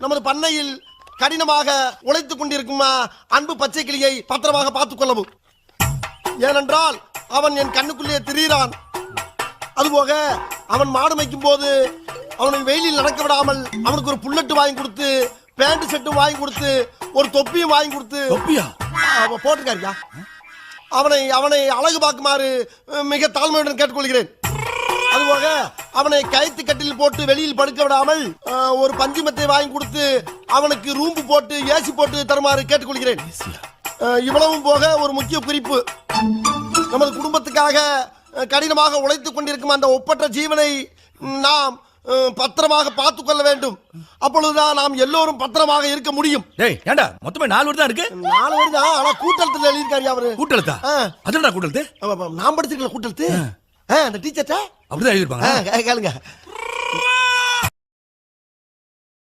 நமது பண்ணையில் கடினமாக உழைத்துக் கொண்டிருக்கும் அன்பு பச்சை கிளியை பத்திரமாக பார்த்துக் கொள்ளவும். ஏனென்றால் அவன் என் கண்ணுக்குள்ளே திரியிறான். அதுபோக அவன் மாடு மேய்க்கும் போது அவனை வெயிலில் நடக்க விடாமல் அவனுக்கு ஒரு புல்லட்டு வாங்கி கொடுத்து பேண்ட் செட்டும் வாங்கி கொடுத்து ஒரு தொப்பியும் வாங்கி கொடுத்து. தொப்பியா? போட்டிருக்காருயா அவனை அவனை அழகு பார்க்குமாறு மிக தாழ்மையுடன் கேட்டுக்கொள்கிறேன். அதுபோக அவனை கயிற்று கட்டில் போட்டு வெளியில் படுக்க விடாமல் ஒரு பஞ்சுமத்தை வாங்கி கொடுத்து அவனுக்கு ரூம்பு போட்டு ஏசி போட்டு தருமாறு கேட்டுக்கொள்கிறேன். இவ்வளவும் போக ஒரு முக்கிய குறிப்பு. நமது குடும்பத்துக்காக கடினமாக உழைத்துக் கொண்டிருக்கும் அந்த ஒப்பற்ற ஜீவனை நாம் பத்திரமாக பார்த்துக் கொள்ள வேண்டும். அப்பொழுதுதான் நாம் எல்லோரும் பத்திரமாக இருக்க முடியும். டேய் ஏண்டா? மொத்தமே நாலு வருடம் இருக்கு. நாலு வருது ஆனா கூட்டத்தில் எழுதியிருக்காரு அவரு. கூட்டெழுத்து ஆமா, ஆமா, நான் படிச்சிருக்கல கூட்டத்து ஆ, அந்த டீச்சர்ட்ட அப்படிதான் எழுதிருப்பாங்க. கேளுங்க.